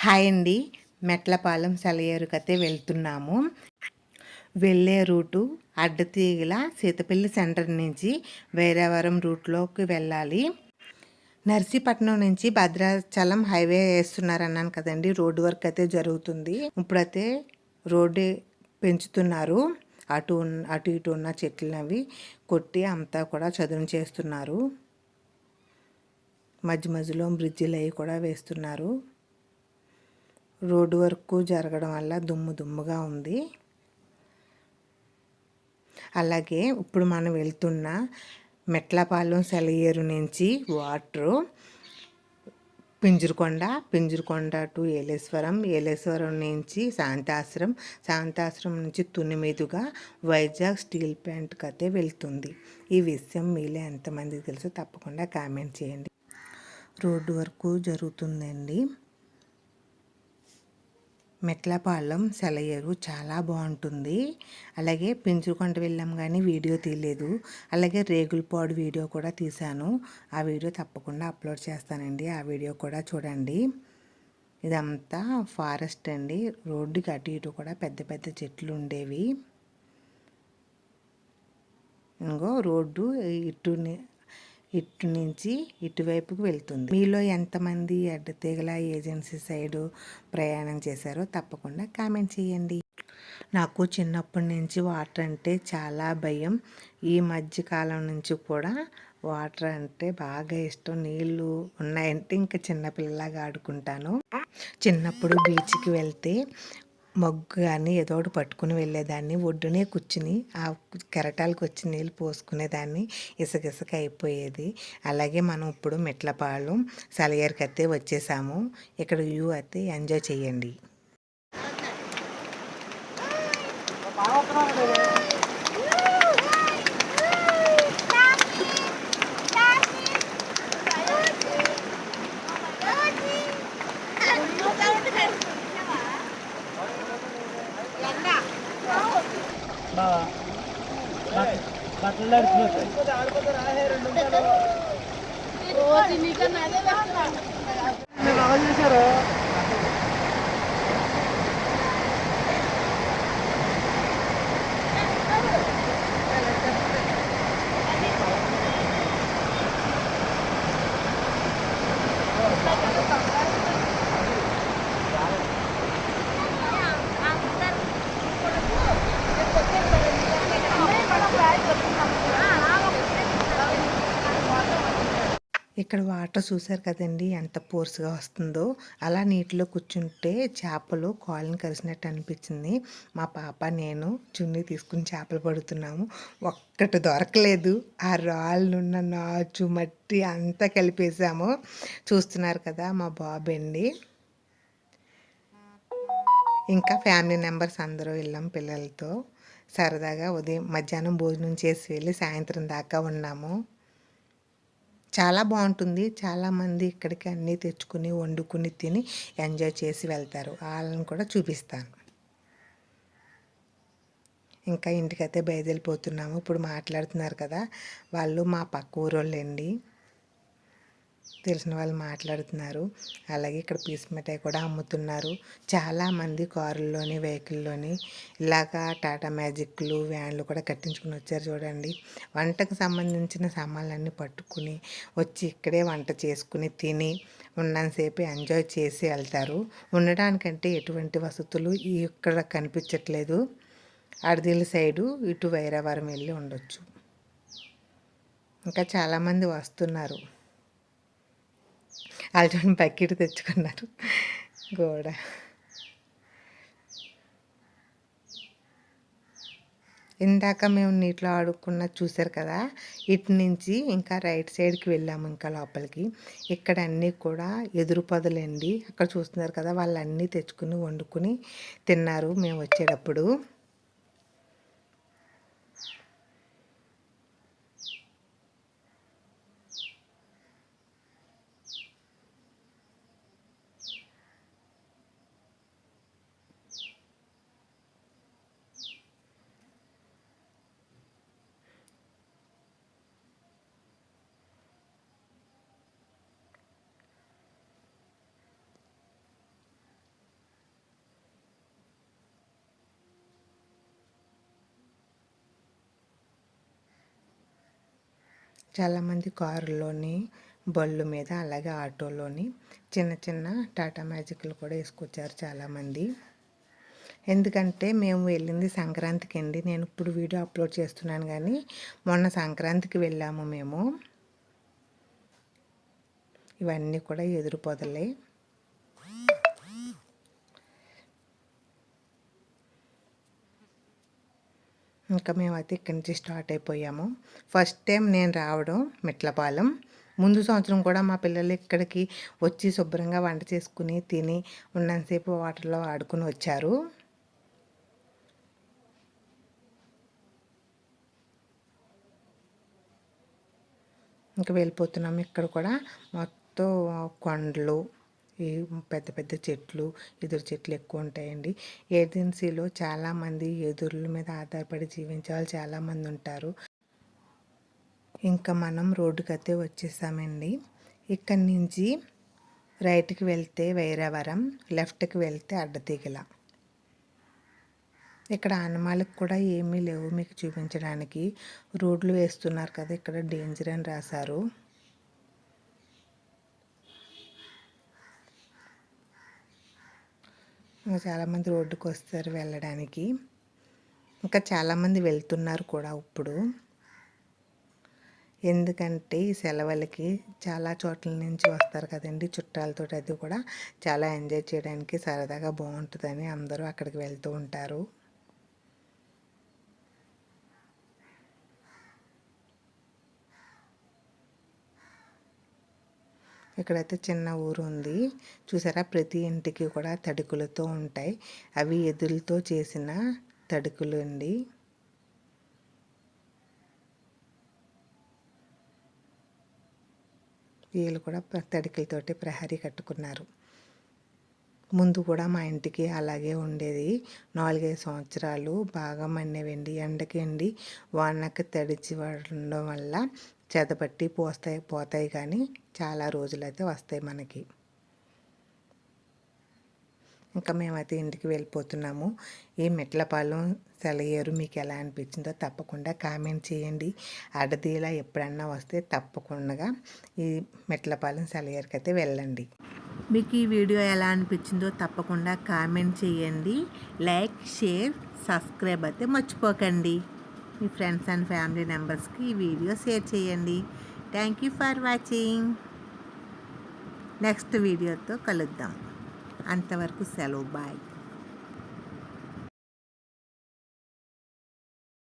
Hi అండి. మెట్లపాలెం సెలయేరుకైతే వెళ్తున్నాము. వెళ్ళే రూటు అడ్డతీగల సీతపల్లి సెంటర్ నుంచి వేరేవరం రూట్లోకి వెళ్ళాలి. నర్సీపట్నం నుంచి భద్రాచలం హైవే వేస్తున్నారు అన్నాను కదండి. రోడ్డు వర్క్ అయితే జరుగుతుంది. ఇప్పుడైతే రోడ్డు పెంచుతున్నారు. అటు అటు ఇటు ఉన్న చెట్లు కొట్టి అంతా కూడా చదును చేస్తున్నారు. మధ్య మధ్యలో బ్రిడ్జిలు అవి కూడా వేస్తున్నారు. రోడ్డు వర్క్ జరగడం వల్ల దుమ్ము దుమ్ముగా ఉంది. అలాగే ఇప్పుడు మనం వెళ్తున్న మెట్లపాలెం సెలయేరు నుంచి వాటరు పింజురుకొండ పింజురుకొండ టు ఏలేశ్వరం ఏలేశ్వరం నుంచి శాంతాశ్రం శాంతాశ్రం నుంచి తుని మీదుగా వైజాగ్ స్టీల్ ప్లాంట్ కతే వెళ్తుంది. ఈ విషయం మీలో ఎంతమందికి తెలుసో తప్పకుండా కామెంట్ చేయండి. రోడ్డు వరకు జరుగుతుందండి. మెట్లపాలెం సెలయేరు చాలా బాగుంటుంది. అలాగే పెంచుకొంట వెళ్ళాం కానీ వీడియో తీయలేదు. అలాగే రేగులపాడు వీడియో కూడా తీశాను. ఆ వీడియో తప్పకుండా అప్లోడ్ చేస్తానండి. ఆ వీడియో కూడా చూడండి. ఇదంతా ఫారెస్ట్ అండి. రోడ్డుకి అటు ఇటు కూడా పెద్ద పెద్ద చెట్లు ఉండేవి. ఇంకో రోడ్డు ఇటు ఇటు నుంచి ఇటువైపుకు వెళ్తుంది. మీలో ఎంతమంది అడ్డతీగల ఏజెన్సీ సైడు ప్రయాణం చేశారో తప్పకుండా కామెంట్ చేయండి. నాకు చిన్నప్పటి నుంచి వాటర్ అంటే చాలా భయం. ఈ మధ్య కాలం నుంచి కూడా వాటర్ అంటే బాగా ఇష్టం. నీళ్ళు ఉన్నాయంటే ఇంకా చిన్నపిల్లలాగా ఆడుకుంటాను. చిన్నప్పుడు బీచ్కి వెళ్తే మగ్గు కానీ ఏదో ఒకటి పట్టుకుని వెళ్ళేదాన్ని. ఒడ్డునే కూర్చుని ఆ కెరటాలకు వచ్చి నీళ్ళు పోసుకునేదాన్ని. ఇసుక ఇసుక అయిపోయేది. అలాగే మనం ఇప్పుడు మెట్లపాలు సలయర్కి అయితే వచ్చేసాము. ఇక్కడ వ్యూ అయితే ఎంజాయ్ చేయండి. బట్టలు రోజు అదే చేశారు. ఇక్కడ వాటర్ చూసారు కదండి ఎంత పోర్స్గా వస్తుందో. అలా నీటిలో కూర్చుంటే చేపలు కాళ్ళని కలిసినట్టు అనిపించింది. మా పాప నేను చున్నీ తీసుకుని చేపలు పడుతున్నాము. ఒక్కటి దొరకలేదు. ఆ రాళ్ళున్న నాచు మట్టి అంతా కలిపేసాము. చూస్తున్నారు కదా మా బాబు అండి ఇంకా ఫ్యామిలీ మెంబర్స్ అందరూ వెళ్ళాం పిల్లలతో సరదాగా ఉదయం మధ్యాహ్నం భోజనం చేసి వెళ్ళి సాయంత్రం దాకా ఉన్నాము. చాలా బాగుంటుంది. చాలామంది ఇక్కడికి అన్నీ తెచ్చుకుని వండుకుని తిని ఎంజాయ్ చేసి వెళ్తారు. వాళ్ళని కూడా చూపిస్తాను. ఇంకా ఇంటికైతే బయలుదేరిపోతున్నాము. ఇప్పుడు మాట్లాడుతున్నారు కదా వాళ్ళు మా పక్క ఊరోళ్ళండి. తెలిసిన వాళ్ళు మాట్లాడుతున్నారు. అలాగే ఇక్కడ పీస్ మిఠాయి కూడా అమ్ముతున్నారు. చాలామంది కారుల్లోని వెహికల్లోని ఇలాగా టాటా మ్యాజిక్లు వ్యాన్లు కూడా కట్టించుకుని వచ్చారు చూడండి. వంటకు సంబంధించిన సామాన్లన్నీ పట్టుకుని వచ్చి ఇక్కడే వంట చేసుకుని తిని ఉన్నంతసేపు ఎంజాయ్ చేసి వెళ్తారు. ఉండడానికంటే ఎటువంటి వసతులు ఇక్కడ కనిపించట్లేదు. అడదిల సైడు ఇటు వైరావరం వెళ్ళి ఉండొచ్చు. ఇంకా చాలామంది వస్తున్నారు. వాళ్ళు బకెట్ తెచ్చుకున్నారు. గోడ. ఇందాక మేము నీటిలో ఆడుకున్న చూసారు కదా ఇటు నుంచి ఇంకా రైట్ సైడ్కి వెళ్ళాము ఇంకా లోపలికి. ఇక్కడ అన్నీ కూడా ఎదురు పొదలండి. అక్కడ చూస్తున్నారు కదా వాళ్ళు అన్నీ తెచ్చుకుని వండుకుని తిన్నారు మేము వచ్చేటప్పుడు. చాలామంది కారులోని బళ్ళు మీద అలాగే ఆటోలోని చిన్న చిన్న టాటా మ్యాజిక్లు కూడా వేసుకొచ్చారు చాలామంది. ఎందుకంటే మేము వెళ్ళింది సంక్రాంతికి అండి. నేను ఇప్పుడు వీడియో అప్లోడ్ చేస్తున్నాను కానీ మొన్న సంక్రాంతికి వెళ్ళాము మేము. ఇవన్నీ కూడా ఎదురు పొదలే ఇంకా మేమైతే ఇక్కడి నుంచి స్టార్ట్ అయిపోయాము. ఫస్ట్ టైం నేను రావడం మెట్లపాలెం. ముందు సంవత్సరం కూడా మా పిల్లలు ఇక్కడికి వచ్చి శుభ్రంగా వంట చేసుకుని తిని ఉన్నంతసేపు వాటర్లో ఆడుకుని వచ్చారు. ఇంకా వెళ్ళిపోతున్నాము ఇక్కడ కూడా. మొత్తం కొండలు పెద్ద పెద్ద చెట్లు ఎదురు చెట్లు ఎక్కువ ఉంటాయండి. ఏజెన్సీలో చాలామంది ఎదురుల మీద ఆధారపడి జీవించే వాళ్ళు చాలామంది ఉంటారు. ఇంకా మనం రోడ్డుకి అయితే వచ్చేసామండి. ఇక్కడి నుంచి రైట్కి వెళ్తే వైరావరం లెఫ్ట్కి వెళ్తే అడ్డతీగల ఇక్కడ ఆనమాలకు కూడా ఏమీ లేవు మీకు చూపించడానికి. రోడ్లు వేస్తున్నారు కదా ఇక్కడ డేంజర్ అని రాశారు. ఇంకా చాలామంది రోడ్డుకు వస్తారు వెళ్ళడానికి. ఇంకా చాలామంది వెళ్తున్నారు కూడా ఇప్పుడు. ఎందుకంటే ఈ సెలవులకి చాలా చోట్ల నుంచి వస్తారు కదండి చుట్టాలతో అది కూడా. చాలా ఎంజాయ్ చేయడానికి సరదాగా బాగుంటుందని అందరూ అక్కడికి వెళ్తూ ఉంటారు. ఇక్కడైతే చిన్న ఊరు ఉంది. చూసారా? ప్రతి ఇంటికి కూడా తడుకులతో ఉంటాయి. అవి ఎదులతో చేసిన తడుకులు అండి. వీళ్ళు కూడా తడికలతోటి ప్రహరీ కట్టుకున్నారు. ముందు కూడా మా ఇంటికి అలాగే ఉండేది. నాలుగైదు సంవత్సరాలు బాగా మన్నేవండి ఎండకి ఎండి వానకి తడిచి ఉండడం వల్ల చెదపట్టి పోస్తాయి పోతాయి కానీ చాలా రోజులైతే వస్తాయి మనకి. ఇంకా మేమైతే ఇంటికి వెళ్ళిపోతున్నాము. ఈ మెట్లపాలెం సెలయేరు మీకు ఎలా అనిపించిందో తప్పకుండా కామెంట్ చేయండి. అడదీలా ఎప్పుడన్నా వస్తే తప్పకుండా ఈ మెట్లపాలెం సెలయేరుకి అయితే వెళ్ళండి. మీకు ఈ వీడియో ఎలా అనిపించిందో తప్పకుండా కామెంట్ చేయండి. లైక్ షేర్ సబ్స్క్రైబ్ అయితే మర్చిపోకండి. మీ ఫ్రెండ్స్ అండ్ ఫ్యామిలీ మెంబర్స్కి ఈ వీడియో షేర్ చేయండి. Thank you for watching next వీడియోతో కలుద్దాం. అంతవరకు సెలవు. బాయ్